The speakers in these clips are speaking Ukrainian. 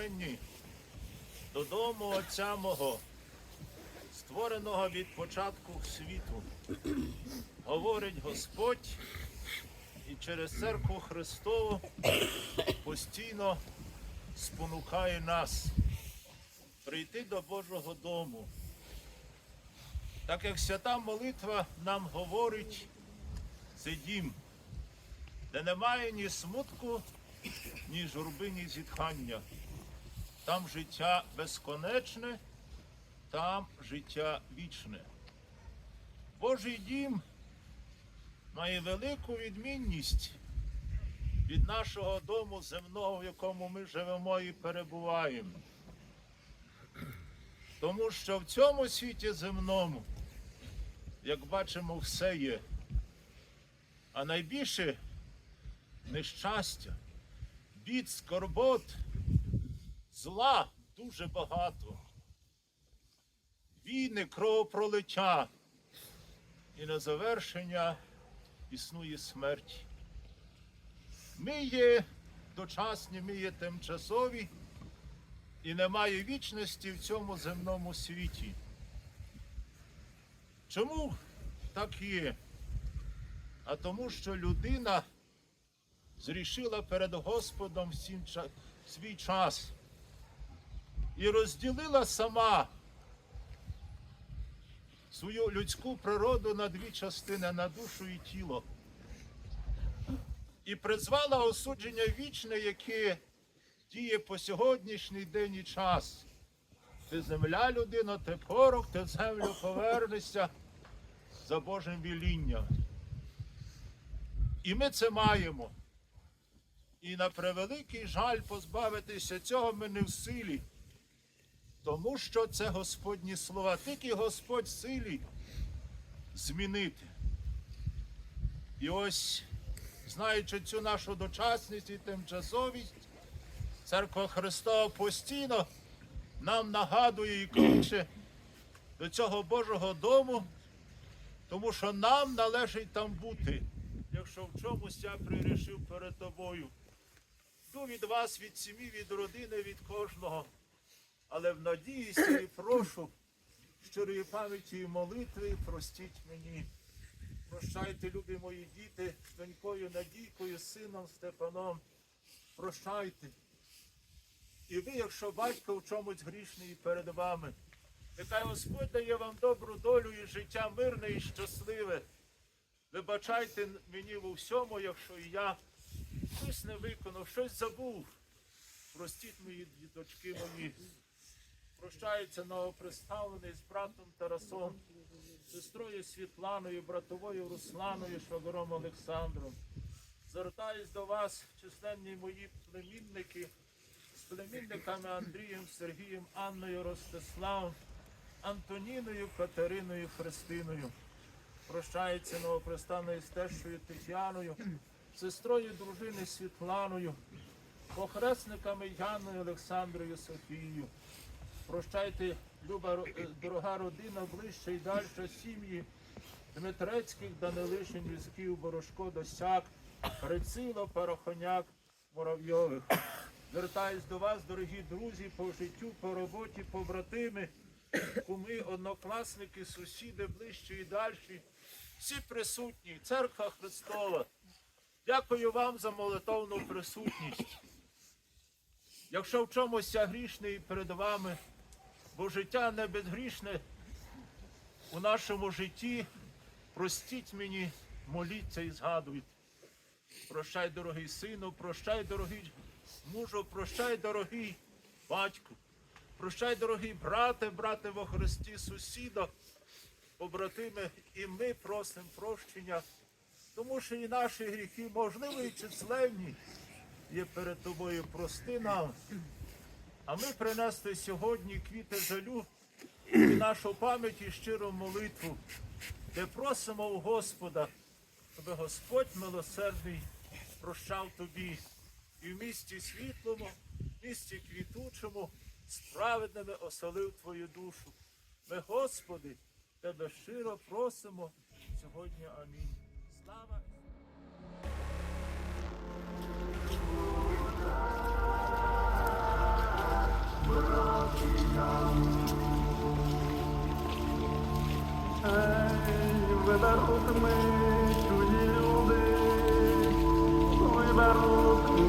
благословенні додому Отця мого, створеного від початку світу. Говорить Господь і через церкву Христову постійно спонукає нас прийти до Божого дому. Так як свята молитва нам говорить, це дім, де немає ні смутку, ні журби, ні зітхання. Там життя безконечне, там життя вічне. Божий дім має велику відмінність від нашого дому земного, в якому ми живемо і перебуваємо. Тому що в цьому світі земному, як бачимо, все є. А найбільше нещастя, бід, скорбот, зла дуже багато. Війни, кровопролиття. І на завершення існує смерть. Ми є дочасні, ми є тимчасові і немає вічності в цьому земному світі. Чому так є? А тому, що людина зрішила перед Господом свій час і розділила сама свою людську природу на дві частини на душу і тіло. І призвала осудження вічне, яке діє по сьогоднішній день і час. Ти земля, людина, ти порох, ти землю повернешся за Божим вілінням. І ми це маємо. І на превеликий жаль позбавитися цього ми не в силі. Тому що це Господні слова. Тільки Господь силі змінити. І ось, знаючи цю нашу дочасність і тимчасовість, Церква Христова постійно нам нагадує і кличе до цього Божого дому, тому що нам належить там бути, якщо в чомусь я прирішив перед тобою. Йду від вас, від сім'ї, від родини, від кожного, але в надіюся і прошу щирої пам'яті і молитви, простіть мені. Прощайте, любі мої діти, з донькою Надійкою, сином Степаном. Прощайте. І ви, якщо батько в чомусь грішний перед вами, нехай Господь дає вам добру долю і життя мирне і щасливе. Вибачайте мені у всьому, якщо і я щось не виконав, щось забув. Простіть мої діточки мої. Прощається новоприставлений з братом Тарасом, сестрою Світланою, братовою Русланою, швагором Олександром. Звертаюсь до вас, численні мої племінники, з племінниками Андрієм, Сергієм, Анною, Ростиславом, Антоніною, Катериною, Христиною. Прощається новопристанною стежшою Тетяною, сестрою дружини Світланою, похресниками Янною, Олександрою, Софією. Прощайте, люба е, дорога родина, ближче і далі сім'ї Дмитрецьких, Данилишин, Візків, Борошко, Досяк, Рецило, Парохоняк, Муравйових. Звертаюсь до вас, дорогі друзі, по життю, по роботі, побратими, куми, однокласники, сусіди, ближчі і дальші. Всі присутні, церква Христова. Дякую вам за молитовну присутність. Якщо в чомусь я грішний перед вами, бо життя не безгрішне у нашому житті, простіть мені, моліться і згадуйте. Прощай, дорогий сину, прощай, дорогий мужу, прощай, дорогий батьку, прощай, дорогий брате, брате во Христі, сусіда, побратими, і ми просимо прощення, тому що і наші гріхи, можливо, і численні, є перед тобою прости нам. А ми принесли сьогодні квіти жалю і нашу пам'ять і щиру молитву, де просимо у Господа, щоб Господь милосердний прощав тобі і в місті світлому, в місті квітучому, справедними оселив твою душу. Ми, Господи, тебе щиро просимо сьогодні. Амінь. Слава! Виберуть ми чужі люди, виберуть ми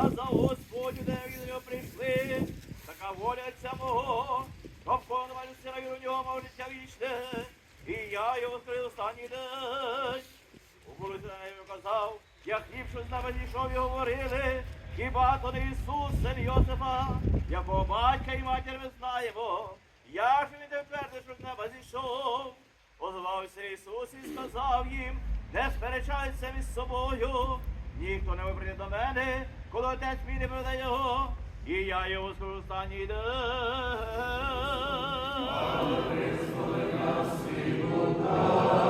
сказав Господь, де від нього прийшли, така воля Отця мого, щоб виконувалися на віру нього життя вічне, і я його скрив останній день. У вулиці казав, я хліб, що з неба зійшов і говорили, хіба то не Ісус, син Йосифа, якого батька і матір ми знаємо, як же він твердить, що з неба зійшов. Озвався Ісус і сказав їм, не сперечайтеся між собою, ніхто не прийде до мене, коли отець мій не продає його, і я його скажу останній день. Царство,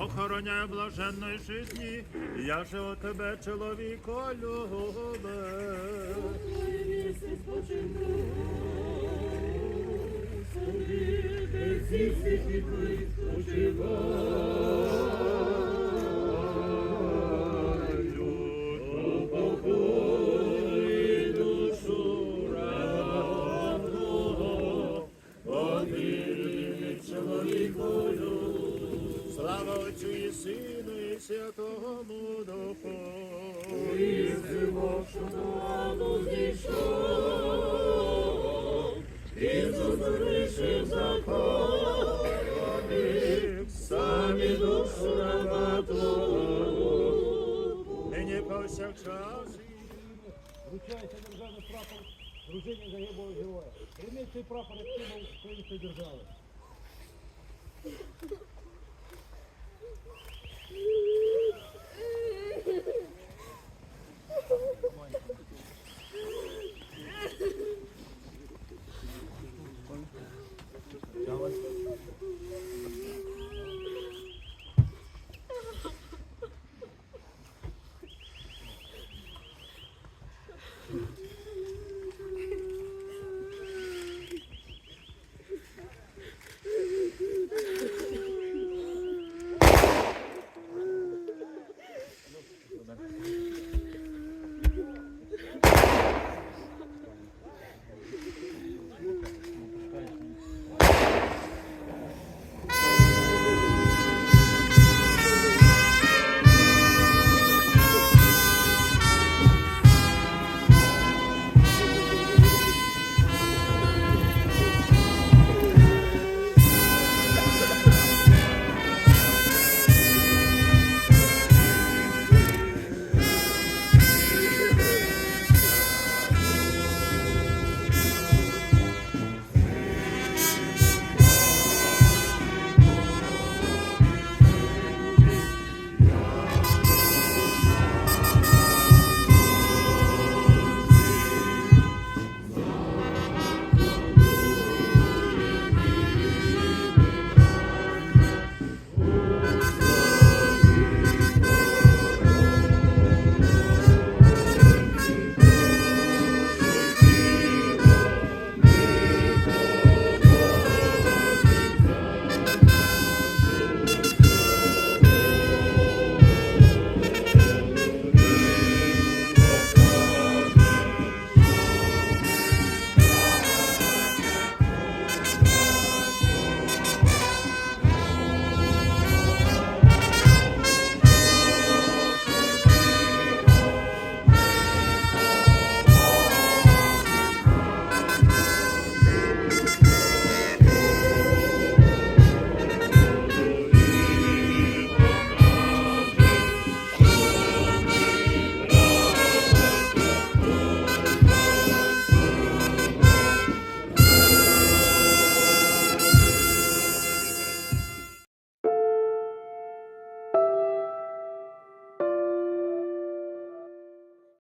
охороняй блаженної житті, я же у тебе чоловіко любе. Слава Самі душу раба Твого, нині повсякчас Вручається державний прапор дружині загиблого героя. Прийміть цей прапор символ української держави.